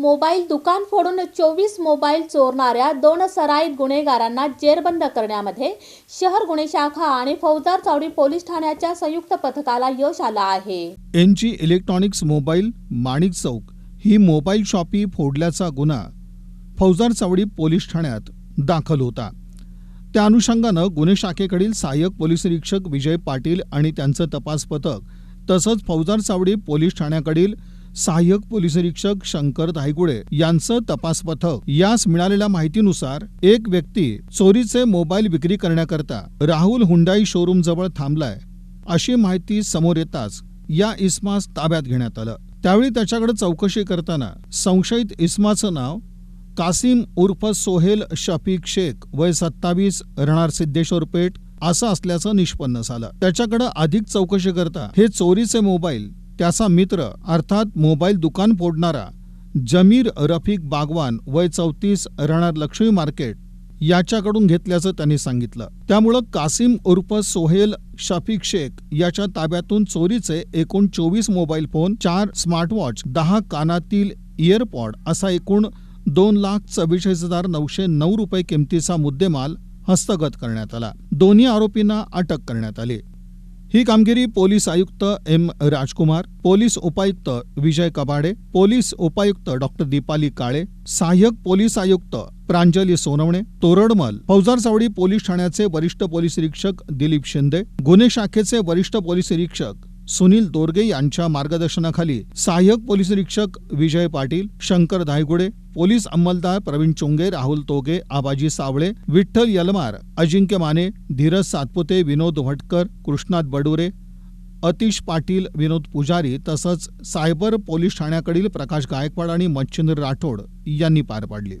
Mobile दुकान फोडून चोवीस मोबाईल चोरणाऱ्या दोन सराईत गुन्हेगारांना जेरबंद करण्यामध्ये शहर गुन्हे शाखा आणि फौजदार चावडी पोलीस ठाण्याच्या संयुक्त पथकाला यश आलं आहे. N G electronics mobile Manik Chowk ही मोबाईल शॉपी फोडल्याचा गुन्हा फौजदार चावडी पोलीस ठाण्यात दाखल होता. त्या अनुषंगानं गुन्हे शाखेकडील सहाय्यक पोलीस निरीक्षक विजय पाटील आणि त्यांचं तपास पथक तसंच फौजदार चावडी पोलीस ठाण्याकडील सहाय्यक पोलीस निरीक्षक शंकर धायगुडे यांचं तपास पथक. यास मिळालेल्या माहितीनुसार एक व्यक्ती चोरीचे मोबाईल विक्री करण्याकरता राहुल हुंडाई शोरूम जवळ थांबलाय अशी माहिती समोर येताच या इस्मास ताब्यात घेण्यात आलं. त्यावेळी त्याच्याकडे चौकशी करताना संशयित इस्माचं नाव कासिम उर्फ सोहेल शफीक शेख वय सत्तावीस राहणार सिद्धेश्वर पेठ असं असल्याचं निष्पन्न झालं. त्याच्याकडे अधिक चौकशी करता हे चोरीचे मोबाईल त्याचा मित्र अर्थात मोबाईल दुकान फोडणारा जमीर रफिक बागवान वय चौतीस राहणार लक्ष्मी मार्केट याच्याकडून घेतल्याचं त्यांनी सांगितलं. त्यामुळं कासिम उर्फ सोहेल शफीक शेख याच्या ताब्यातून चोरीचे एकूण चोवीस मोबाईल फोन चार स्मार्टवॉच दहा कानातील इयरपॉड असा एकूण दोन लाख चव्वेचाळीस हजार नऊशे नऊ रुपये किमतीचा मुद्देमाल हस्तगत करण्यात आला. दोन्ही आरोपींना अटक करण्यात आली. ही कामगिरी पोलीस आयुक्त एम राजकुमार पोलीस उपायुक्त विजय कबाडे पोलीस उपायुक्त डॉक्टर दीपाली काळे सहाय्यक पोलीस आयुक्त प्रांजली सोनवणे तोरडमल फौजार सावडी पोलीस ठाण्याचे वरिष्ठ पोलीस निरीक्षक दिलीप शिंदे गुन्हे शाखेचे वरिष्ठ पोलीस निरीक्षक सुनील दोरगे यांच्या मार्गदर्शनाखाली सहाय्यक पोलीस निरीक्षक विजय पाटील शंकर धायगुडे पोलीस अंमलदार प्रवीण चोंगे राहुल तोगे आबाजी सावळे विठ्ठल यलमार अजिंक्य माने धीरज सातपुते विनोद भटकर कृष्णात बडुरे अतिश पाटील विनोद पुजारी तसंच सायबर पोलीस ठाण्याकडील प्रकाश गायकवाड आणि मच्छिंद्र राठोड यांनी पार पाडली.